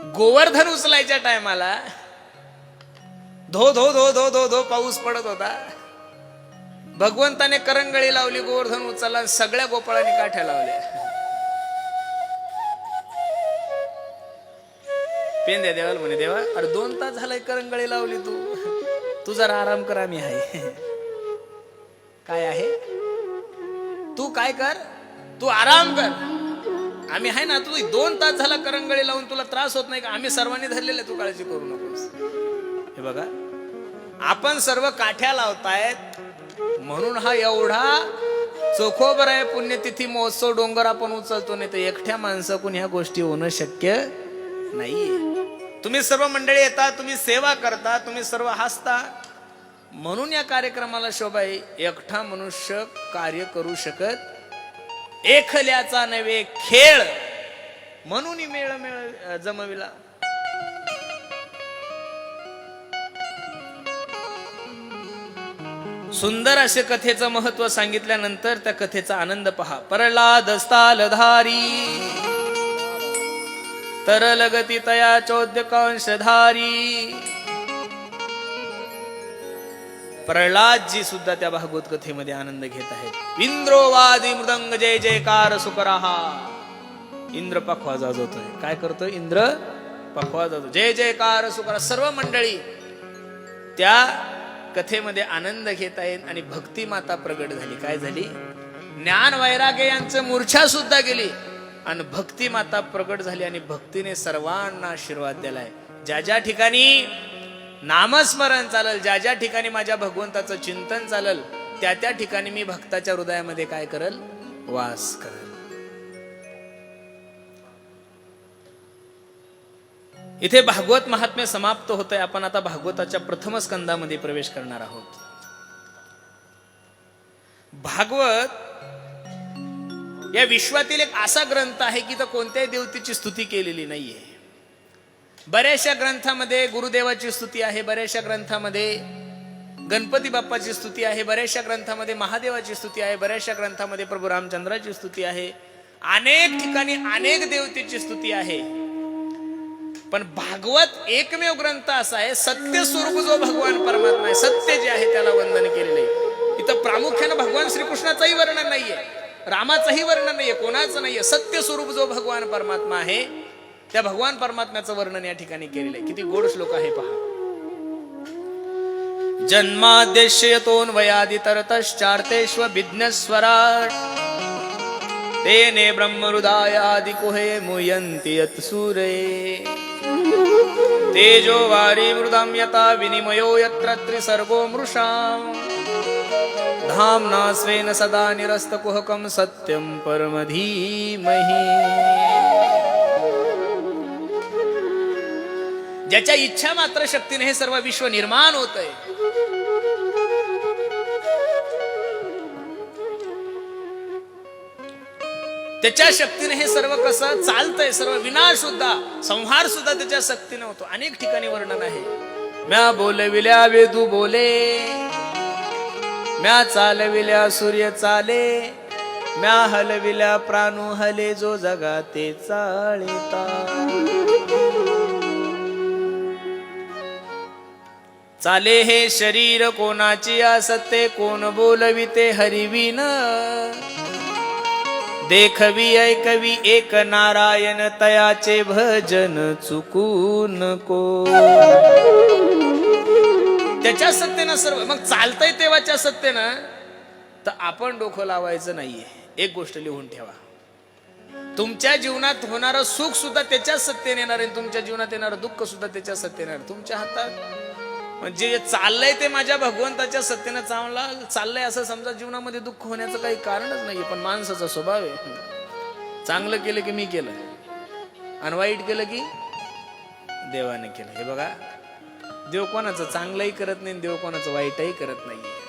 गोवर्धन उचलायच्या टायमाला धो धो धो धो धो धो पाऊस पडत होता. भगवंताने करंगळी लावली गोवर्धन उचलला सगळ्या गोपाळांनी काठ्या लावल्या. पेन द्या देवाला म्हणे देवा अरे दोन तास झालाय करंगळी लावली तू. तू जरा आराम कर आम्ही आहे. काय आहे? तू काय कर? तू आराम कर. आम्ही आहे ना तू दोन तास झाला करंगळी लावून तुला त्रास होत नाही का? आम्ही सर्वांनी धरलेले तू काळजी करू नकोस. हे बघा. आपण सर्व काठ्या लावतायत म्हणून हा एवढा चोखोबर आहे पुण्यतिथी महोत्सव डोंगर आपण उचलतो नाही तर एकट्या माणसाकून ह्या गोष्टी होणं शक्य नाही तुम्ही सर्व मंडळी येता तुम्ही सेवा करता तुम्ही सर्व हसता. म्हणून या कार्यक्रमाला शोभा आहे एकटा मनुष्य कार्य करू शकत एखल्याचा नव्हे खेळ. म्हणून मेळ मेळ जमविला. सुंदर असे कथेचं महत्त्व सांगितल्यानंतर त्या कथेचा आनंद पहा. परला स्थालधारी. तरल गती तया चौद्यकांशधारी. प्रल्हादजी सुद्धा त्या भागवत कथेमध्ये आनंद घेत आहेत. इंद्रोवादी मृदंग जय जयकार सुकराहा. इंद्र पखवा जाजवतोय. काय करतो इंद्र पखवा जातो जय जयकार सुकरा सर्व मंडळी त्या कथेमध्ये आनंद घेत आहेत आणि भक्ती माता प्रगट झाली. काय झाली? ज्ञान वैराग्य यांचं मूर्छा सुद्धा गेली आणि भक्ती माता प्रगट झाली आणि भक्तीने सर्वांना आशीर्वाद दिलाय ज्या ज्या ठिकाणी नामस्मरण चालल ज्या ज्या ठिकाणी माझ्या भगवंताचं चिंतन चालल त्या त्या ठिकाणी मी भक्ताच्या हृदयामध्ये काय करल? वास करल. इथे भागवत महात्म्य समाप्त होतंय. आपण आता भागवताच्या प्रथम स्कंदामध्ये प्रवेश करणार आहोत. भागवत या विश्वातील एक असा ग्रंथ आहे की तर कोणत्याही देवतेची स्तुती केलेली नाहीये. बऱ्याचशा ग्रंथामध्ये गुरुदेवाची स्तुती आहे बऱ्याचशा ग्रंथामध्ये गणपती बाप्पाची स्तुती आहे बऱ्याचशा ग्रंथामध्ये महादेवाची स्तुती आहे बऱ्याचशा ग्रंथामध्ये प्रभू रामचंद्राची स्तुती आहे. अनेक ठिकाणी अनेक देवतेची स्तुती आहे. पण भागवत एकमेव ग्रंथ असा आहे सत्य स्वरूप जो भगवान परमात्मा आहे सत्य जे आहे त्याला वंदन केलेले इथं प्रामुख्यानं भगवान श्रीकृष्णाचंही वर्णन नाहीये रामाचंही वर्णन नाहीये कोणाचं नाहीये सत्य स्वरूप जो भगवान परमात्मा आहे त्या भगवान परमात्म्याचं वर्णन या ठिकाणी केलेलं आहे. किती गोड श्लोक आहे पहा. जन्माद्यश्यतोन्वयादितरतश्चार्तेष्व विघ्नस्वराट तेने ब्रह्महृदायादि कुहे मुयन्ति यत्सूरे तेजो वारी मृदं यथा विनिमयो यत्र त्रिसर्गो मृषाम्। धाम्ना स्वेन सदा निरस्तकुहकं सत्यं परमधीमहि। त्याच्या इच्छा मात्र शक्तीने हे सर्व विश्व निर्माण होत आहे त्याच्या शक्तीने हे सर्व कसं चालतंय सर्व विनाश सुद्धा संहार सुद्धा त्याच्या शक्तीने होतो. अनेक ठिकाणी वर्णन आहे. म्या बोलविल्या वेदू बोले म्या चालविल्या सूर्य चाले म्या हलविल्या प्राणू हले जो जगा ते चाळिता. चाले हे शरीर कोणाची असते कोण बोलविते हरिवीन देखवी ऐकवी एक नारायण तयाचे भजन चुकून को? त्याच्या सत्तेनं सर्व मग चालतंय तेव्हाच्या सत्तेनं? तर आपण डोकं लावायचं नाहीये. एक गोष्ट लिहून ठेवा. तुमच्या जीवनात होणारं सुख सुद्धा त्याच्याच सत्तेने येणार आहे तुमच्या जीवनात येणारं दुःख सुद्धा त्याच्या सत्तेने येणार तुमच्या हातात म्हणजे चाललंय ते माझ्या भगवंताच्या सत्तेनं चांगला चाललंय असं समजा जीवनामध्ये दुःख होण्याचं काही कारणच नाहीये पण माणसाचा स्वभाव आहे. चांगलं केलं की मी केलं. आणि वाईट केलं की देवाने केलं. हे बघा देव कोणाचं चांगलंही करत नाही देव कोणाचं वाईटही करत नाहीये.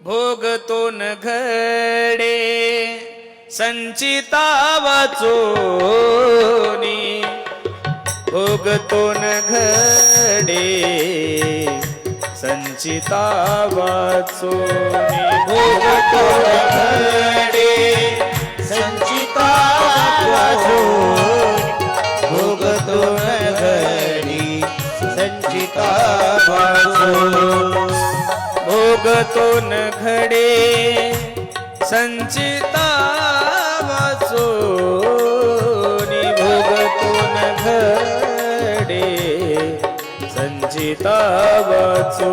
भोगतो न घडे संचिता वाचोनी भोगतो न घडे संचिता वाचो भोगतो न घडे संचिता वाचो भोगतो न घडी संचिता वाचो भोगतो न घडे संचिता वाचो घडे संचिता वाचो